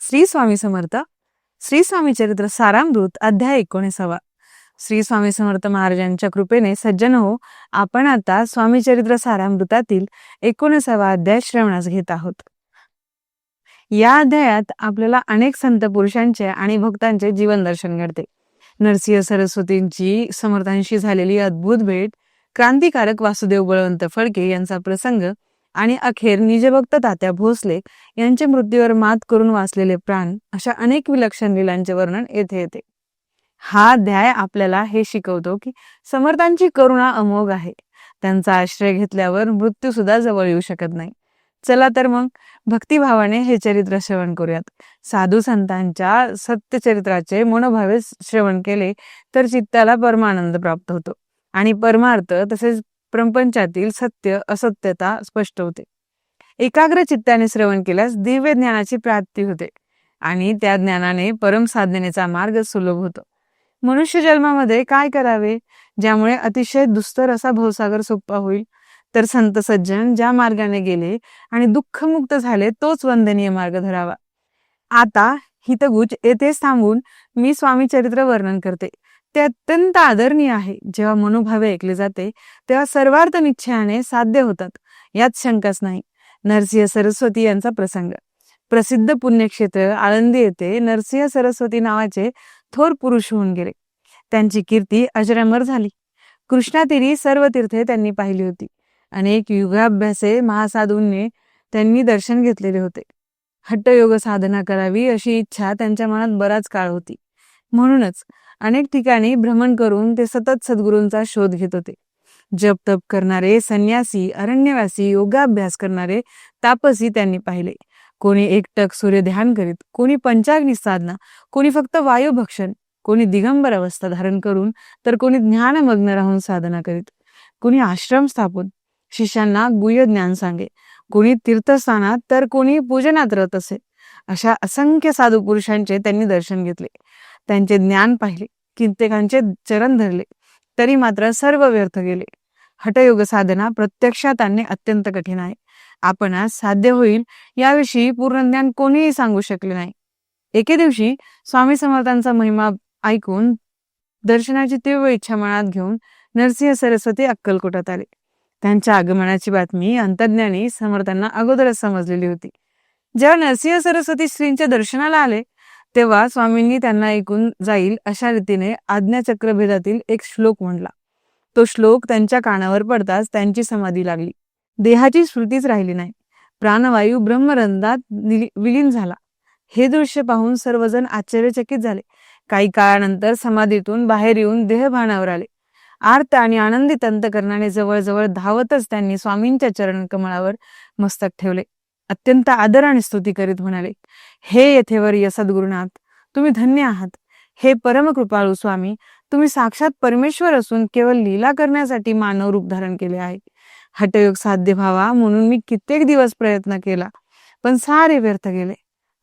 श्री स्वामी समर्थ श्री स्वामी चरित्र सारामृत अध्याय एकोणीसावा. श्री स्वामी समर्थ महाराजांच्या कृपेने सज्जन हो आपण आता स्वामी चरित्र सारामृतातील एकोणीसावा अध्याय श्रवणास घेत आहोत. या अध्यायात आपल्याला अनेक संत पुरुषांचे आणि भक्तांचे जीवन दर्शन घडते. नरसिंह सरस्वतींची समर्थांशी झालेली अद्भुत भेट क्रांतिकारक वासुदेव बळवंत फडके यांचा प्रसंग आणि अखेर निजभक्त तात्या भोसले यांच्या मृत्यूवर मात करून वाचलेले प्राण अशा अनेक विलक्षण लिलांचे वर्णन येथे येते. हा अध्याय आपल्याला हे शिकवतो की समर्थांची करुणा अमोघ आहे. त्यांचा आश्रय घेतल्यावर मृत्यू सुद्धा जवळ येऊ शकत नाही. चला तर मग भक्तिभावाने हे चरित्र श्रवण करूयात. साधू संतांच्या सत्यचरित्राचे मनोभावे श्रवण केले तर चित्ताला परमानंद प्राप्त होतो. आणि परमार्थ तसेच प्रपंचातील सत्य असत्यता स्पष्ट होते. एकाग्र चित्ताने श्रवण केल्यास दिव्य ज्ञानाची प्राप्ती होते आणि त्या ज्ञानाने परम साधनेचा मार्ग सुलभ होतो. मनुष्य जन्मामध्ये काय करावे? ज्यामुळे अतिशय दुस्तर असा भवसागर सोपा होईल. तर संत सज्जन ज्या मार्गाने गेले आणि दुःखमुक्त झाले तोच वंदनीय मार्ग धरावा. आता हितगुज येथेच थांबून मी स्वामी चरित्र वर्णन करते. ते अत्यंत आदरणीय आहे. जेव्हा मनोभावे ऐकले जाते तेव्हा सर्वार्थ निश्चयाने साध्य होतात. यात शंकाच नाही. नरसिंह सरस्वती यांचा प्रसंग. प्रसिद्ध पुण्यक्षेत्र आळंदी येथे नरसिंह सरस्वती नावाचे थोर पुरुष होऊन गेले. त्यांची कीर्ती अजरामर झाली. कृष्णातीरी सर्व तीर्थे त्यांनी पाहिली होती. अनेक युगाभ्यासे महासाधूंनी त्यांनी दर्शन घेतलेले होते. हट्टयोग साधना करावी अशी इच्छा त्यांच्या मनात बराच काळ होती. म्हणूनच अनेक ठिकाणी भ्रमण करून ते सतत सद्गुरूंचा शोध घेत होते. जप तप करणारे संन्यासी अरण्यवासी योगाभ्यास करणारे तापसी त्यांनी पाहिले. कोणी एकटक सूर्य ध्यान करीत कोणी पंचाग्नी साधना कोणी फक्त वायुभक्षण कोणी दिगंबर अवस्था धारण करून तर कोणी ज्ञानमग्न राहून साधना करीत. कोणी आश्रम स्थापून शिष्यांना गुह्य ज्ञान सांगे. कोणी तीर्थस्थानात तर कोणी पूजनात रत असे. अशा असंख्य साधू पुरुषांचे त्यांनी दर्शन घेतले. त्यांचे ज्ञान पाहिले. कित्येकांचे चरण धरले. तरी मात्र सर्व व्यर्थ गेले. हटयोग साधना प्रत्यक्षात आणणे अत्यंत कठीण आहे. आपण साध्य होईल याविषयी पूर्ण ज्ञान कोणीही सांगू शकले नाही. एके दिवशी स्वामी समर्थांचा महिमा ऐकून दर्शनाची तीव्र इच्छा मनात घेऊन नरसिंह सरस्वती अक्कलकोटात आले. त्यांच्या आगमनाची बातमी अंतर्ज्ञानी समर्थांना अगोदरच समजलेली होती. जेव्हा नरसिंह सरस्वती श्रींच्या दर्शनाला आले तेव्हा स्वामींनी त्यांना ऐकून जाईल अशा रीतीने आज्ञाचक्रभेदातील एक श्लोक म्हणला तो श्लोक त्यांच्या कानावर पडताच त्यांची समाधी लागली. देहाची स्मृतीच राहिली नाही. प्राणवायू ब्रह्मरंधात विलीन झाला. हे दृश्य पाहून सर्वजण आश्चर्यचकित झाले. काही काळानंतर समाधीतून बाहेर येऊन देहभानावर आले. आर्त आणि आनंदी अंतकरणाने जवळजवळ धावतच त्यांनी स्वामींच्या चरण कमळावर मस्तक ठेवले. अत्यंत आदर आणि स्तुती करीत म्हणाले हे येथेवर सद्गुरुनाथ तुम्ही धन्य आहात. हे परमकृपाळू स्वामी तुम्ही साक्षात परमेश्वर असून केवळ लीला करण्यासाठी मानव रूप धारण केले आहे. हटयोग साध्य व्हावा म्हणून मी कित्येक दिवस प्रयत्न केला पण सारे व्यर्थ गेले.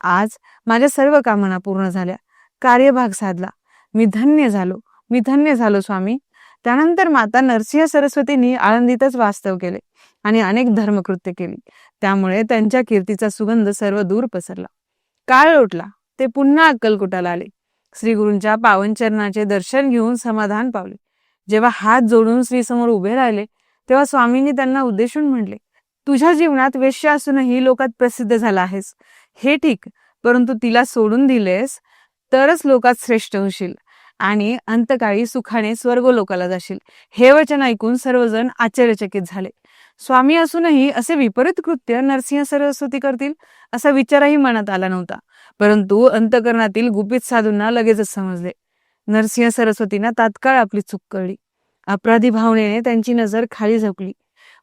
आज माझ्या सर्व कामना पूर्ण झाल्या. कार्यभाग साधला. मी धन्य झालो. मी धन्य झालो स्वामी. त्यानंतर माता नरसिंह सरस्वतींनी आळंदीतच वास्तव केले आणि अनेक धर्मकृत्य केली. त्यामुळे त्यांच्या कीर्तीचा सुगंध सर्व दूर पसरला. काळ लोटला. ते पुन्हा अक्कलकोटाला आले. श्री गुरूंच्या पावनचरणाचे दर्शन घेऊन समाधान पावले. जेव्हा हात जोडून श्री समोर उभे राहिले तेव्हा स्वामींनी त्यांना उद्देशून म्हणले तुझ्या जीवनात वेश्य असूनही लोकात प्रसिद्ध झाला आहेस. हे ठीक परंतु तिला सोडून दिलेस तरच लोकात श्रेष्ठ होशील आणि अंतकाळी सुखाने स्वर्ग लोकाला जाशील. हे वचन ऐकून सर्वजण आश्चर्यचकित झाले. स्वामी असूनही असे विपरीत कृत्य नरसिंह सरस्वती करतील असा विचारही मनात आला नव्हता. परंतु अंतकरणातील गुपित साधूंना लगेचच समजले. नरसिंह सरस्वतींना तात्काळ आपली चूक कळली. अपराधी भावनेने त्यांची नजर खाली झोपली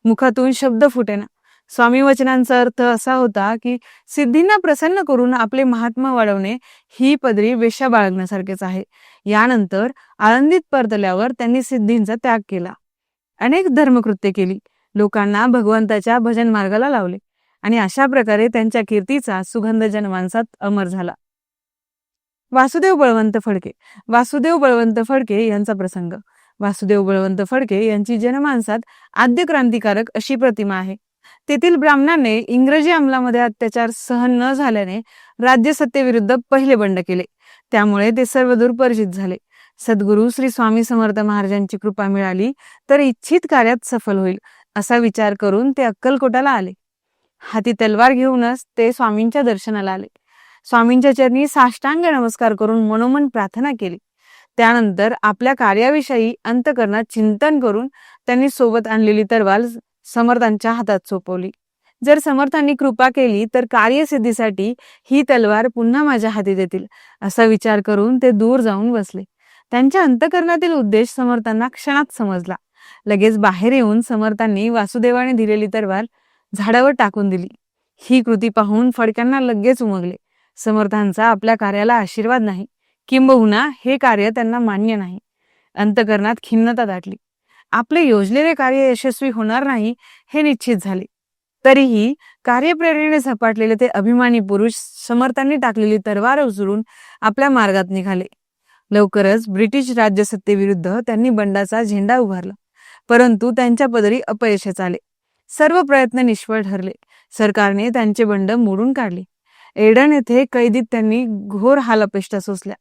मुखातून शब्द फुटेना. स्वामी वचनांचा अर्थ असा होता की सिद्धींना प्रसन्न करून आपले महात्मा वाढवणे ही पदरी वेश्या बाळगण्यासारखेच आहे. यानंतर आळंदीत परतल्यावर त्यांनी सिद्धींचा त्याग केला. अनेक धर्मकृत्य केली. लोकांना भगवंताच्या भजन मार्गाला लावले आणि अशा प्रकारे त्यांच्या कीर्तीचा सुगंध जनमानसात अमर झाला. वासुदेव बळवंत फडके. वासुदेव बळवंत फडके यांचा प्रसंग. वासुदेव बळवंत फडके यांची जनमानसात आद्य क्रांतिकारक अशी प्रतिमा आहे. तेथील ब्राह्मणाने इंग्रजी अंमलामध्ये अत्याचार सहन न झाल्याने राज्यसत्तेविरुद्ध पहिले बंड केले. त्यामुळे ते सर्वदूर परिचित झाले. सद्गुरू श्री स्वामी समर्थ महाराजांची कृपा मिळाली तर इच्छित कार्यात सफल होईल. असा विचार करून ते अक्कलकोटाला आले. हाती तलवार घेऊनच ते स्वामींच्या दर्शनाला आले. स्वामींच्या चरणी साष्टांग नमस्कार करून मनोमन प्रार्थना केली. त्यानंतर आपल्या कार्याविषयी अंतकरणात चिंतन करून त्यांनी सोबत आणलेली तलवार समर्थांच्या हातात सोपवली. जर समर्थांनी कृपा केली तर कार्यसिद्धीसाठी ही तलवार पुन्हा माझ्या हाती देतील असा विचार करून ते दूर जाऊन बसले. त्यांच्या अंतकरणातील उद्देश समर्थांना क्षणात समजला. लगेच बाहेर येऊन समर्थांनी वासुदेवाने दिलेली तरवार झाडावर टाकून दिली. ही कृती पाहून फडक्यांना लगेच उमगले. समर्थांचा आपल्या कार्याला आशीर्वाद नाही. किंबहुना हे कार्य त्यांना मान्य नाही. अंतकरणात खिन्नता दाटली. आपले योजलेले कार्य यशस्वी होणार नाही हे निश्चित झाले. तरीही कार्यप्रेरणेने झपाटलेले ते अभिमानी पुरुष समर्थांनी टाकलेली तरवार उचलून आपल्या मार्गात निघाले. लवकरच ब्रिटिश राज्यसत्तेविरुद्ध त्यांनी बंडाचा झेंडा उभारला. परंतु त्यांच्या पदरी अपयशच आले. सर्व प्रयत्न निष्फळ ठरले. सरकारने त्यांचे बंड मोडून काढले. एडन येथे कैदीत त्यांनी घोर हालअपेष्टा सोसल्या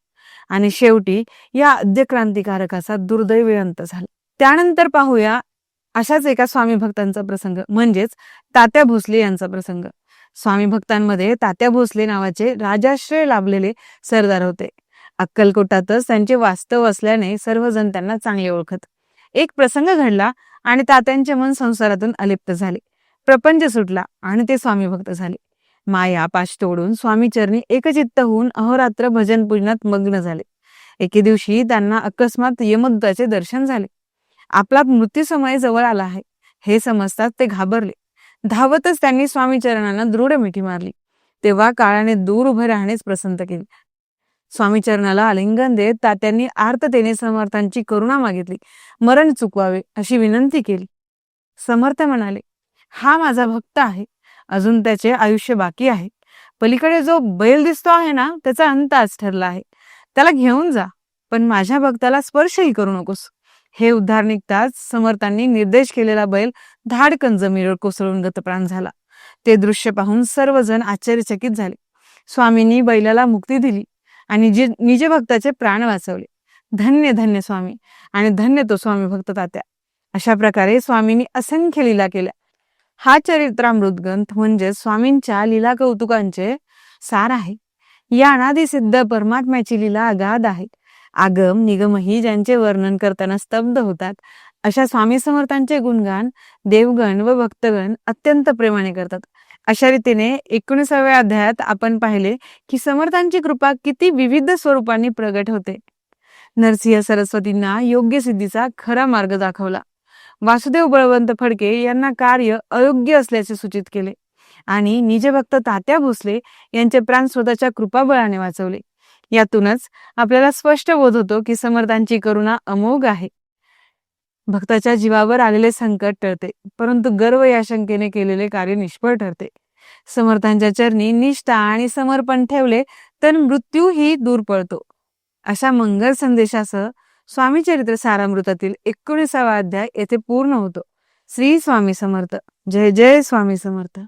आणि शेवटी या आद्य क्रांतिकारकाचा दुर्दैवी अंत झाला. त्यानंतर पाहूया अशाच एका स्वामी भक्तांचा प्रसंग म्हणजेच तात्या भोसले यांचा प्रसंग. स्वामी भक्तांमध्ये तात्या भोसले नावाचे राजाश्रय लाभलेले सरदार होते. अक्कलकोटातच त्यांचे वास्तव असल्याने सर्वजण त्यांना चांगले ओळखत. एक प्रसंग घडला आणि तात्यांचे मन संसारातून अलिप्त झाले. प्रपंच सुटला आणि ते स्वामी भक्त झाले. माया पाश तोडून स्वामी चरणी एकचित्त होऊन अहोरात्र भजन पूजनात मग्न झाले. एके दिवशी त्यांना अकस्मात यमदूताचे दर्शन झाले. आपला मृत्यू समय जवळ आला आहे. हे समजताच ते घाबरले. धावतच त्यांनी स्वामी चरणांना दृढ मिठी मारली. तेव्हा काळाने दूर उभे राहणेच पसंत केले. स्वामी चरणाला आलिंगन देत तात्यांनी आर्ततेने समर्थांची करुणा मागितली. मरण चुकवावे अशी विनंती केली. समर्थ म्हणाले हा माझा भक्त आहे. अजून त्याचे आयुष्य बाकी आहे. पलीकडे जो बैल दिसतो आहे ना त्याचा अंत आज ठरला आहे. त्याला घेऊन जा पण माझ्या भक्ताला स्पर्शही करू नकोस. हे उद्धार निघताच समर्थांनी निर्देश केलेला बैल धाडकन जमिनीवर कोसळून गतप्राण झाला. ते दृश्य पाहून सर्वजण आश्चर्यचकित झाले. स्वामींनी बैलाला मुक्ती दिली. आणि जे निज भक्ताचे प्राण वाचवले. धन्य धन्य स्वामी. आणि धन्य तो स्वामी भक्त तात्या. अशा प्रकारे स्वामींनी असंख्य लीला केल्या. हा चरित्रामृत ग्रंथ म्हणजे स्वामींच्या लीला कौतुकांचे सार आहे. या अनादी सिद्ध परमात्म्याची लीला अगाध आहे. आगम निगमही ज्यांचे वर्णन करताना स्तब्ध होतात अशा स्वामी समर्थांचे गुणगान देवगण व भक्तगण अत्यंत प्रेमाने करतात. अशा रीतीने एकोणीसाव्या अध्यायात आपण पाहिले की समर्थांची कृपा किती विविध स्वरूपांनी प्रगट होते. नरसिंह सरस्वतींना योग्य सिद्धीचा खरा मार्ग दाखवला. वासुदेव बळवंत फडके यांना कार्य अयोग्य असल्याचे सूचित केले आणि निजभक्त तात्या भोसले यांचे प्राण स्वतःच्या कृपाबळाने वाचवले. यातूनच आपल्याला स्पष्ट बोध होतो की समर्थांची करुणा अमोघ आहे. भक्ताच्या जीवावर आलेले संकट टळते परंतु गर्व या शंकेने केलेले कार्य निष्फळ ठरते. समर्थांच्या चरणी निष्ठा आणि समर्पण ठेवले तर मृत्यूही दूर पळतो. अशा मंगल संदेशासह स्वामी चरित्र सारामृतातील एकोणीसावा अध्याय येथे पूर्ण होतो. श्री स्वामी समर्थ. जय जय स्वामी समर्थ.